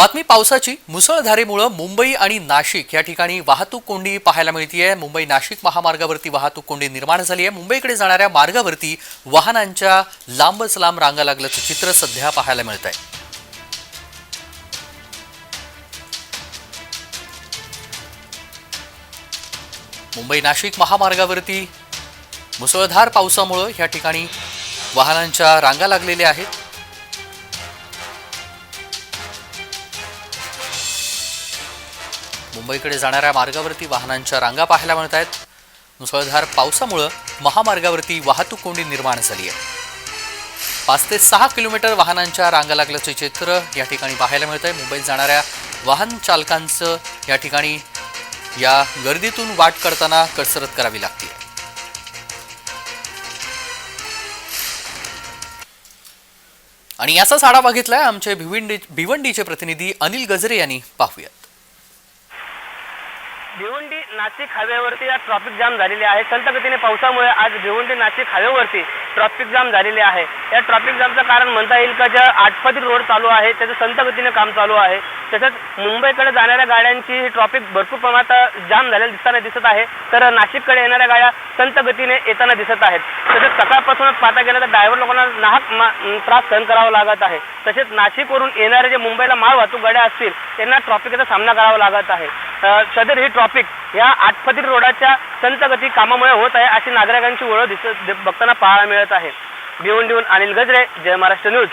बातमी पावसाची. मुसळधारेमुळं मुंबई आणि नाशिक या ठिकाणी वाहतूक कोंडी पाहायला मिळतीये. मुंबई नाशिक महामार्गावरती वाहतूक कोंडी निर्माण झाली आहे मुंबईकडे जाणाऱ्या मार्गावरती वाहनांच्या लांबच लांब रांगा लागल्याचं चित्र सध्या पाहायला मिळत आहे मुंबई नाशिक महामार्गावरती मुसळधार पावसामुळं या ठिकाणी वाहनांच्या रांगा लागलेल्या आहेत. मुंबईकडे जाणाऱ्या मार्गावरती वाहनांच्या रांगा पाहायला मिळत आहेत. मुसळधार पावसामुळं महामार्गावरती वाहतूक कोंडी निर्माण झाली आहे. पाच ते सहा किलोमीटर वाहनांच्या रांगा लागल्याचे चित्र या ठिकाणी पाहायला मिळत आहे. मुंबईत जाणाऱ्या वाहन चालकांचं या ठिकाणी या गर्दीतून वाट करताना कसरत करावी लागते. आणि याचाच आढावा घेतलाय आमचे भिवंडी भिवंडीचे प्रतिनिधी अनिल गजरे यांनी. पाहूयात. भिवंडी नाशिक हायवेवरती आज ट्रॉफिक जाम झालेले आहे. संत गतीने पावसामुळे आज भिवंडी नाशिक हायवेवरती ट्रॅफिक जाम झालेले आहे. या ट्रॅफिक जामचं कारण म्हणता येईल का? ज्या आटपती रोड चालू आहे त्याचं संत गतीने काम चालू आहे. तसंच मुंबईकडे जाणाऱ्या गाड्यांची ट्रॉफिक भरपूर प्रमाणात जाम झालेलं दिसताना दिसत आहे. तर नाशिककडे येणाऱ्या गाड्या संत गतीने येताना दिसत आहेत. तसेच सकाळपासूनच पाहता गेलं तर ड्रायव्हर लोकांना नाहक त्रास सहन करावा लागत आहे. तसेच नाशिकवरून येणारे जे मुंबईला माल वाहतूक गाड्या असतील त्यांना ट्रॉफिकचा सामना करावा लागत आहे. सदर ही ट्रॉफिक या आटपती रोडाच्या संत गती कामामुळे होत आहे अशी नागरिकांची ओळख दिसत बघताना पाहायला मिळत आहे. भिवंडीहून अनिल गजरे जय महाराष्ट्र न्यूज.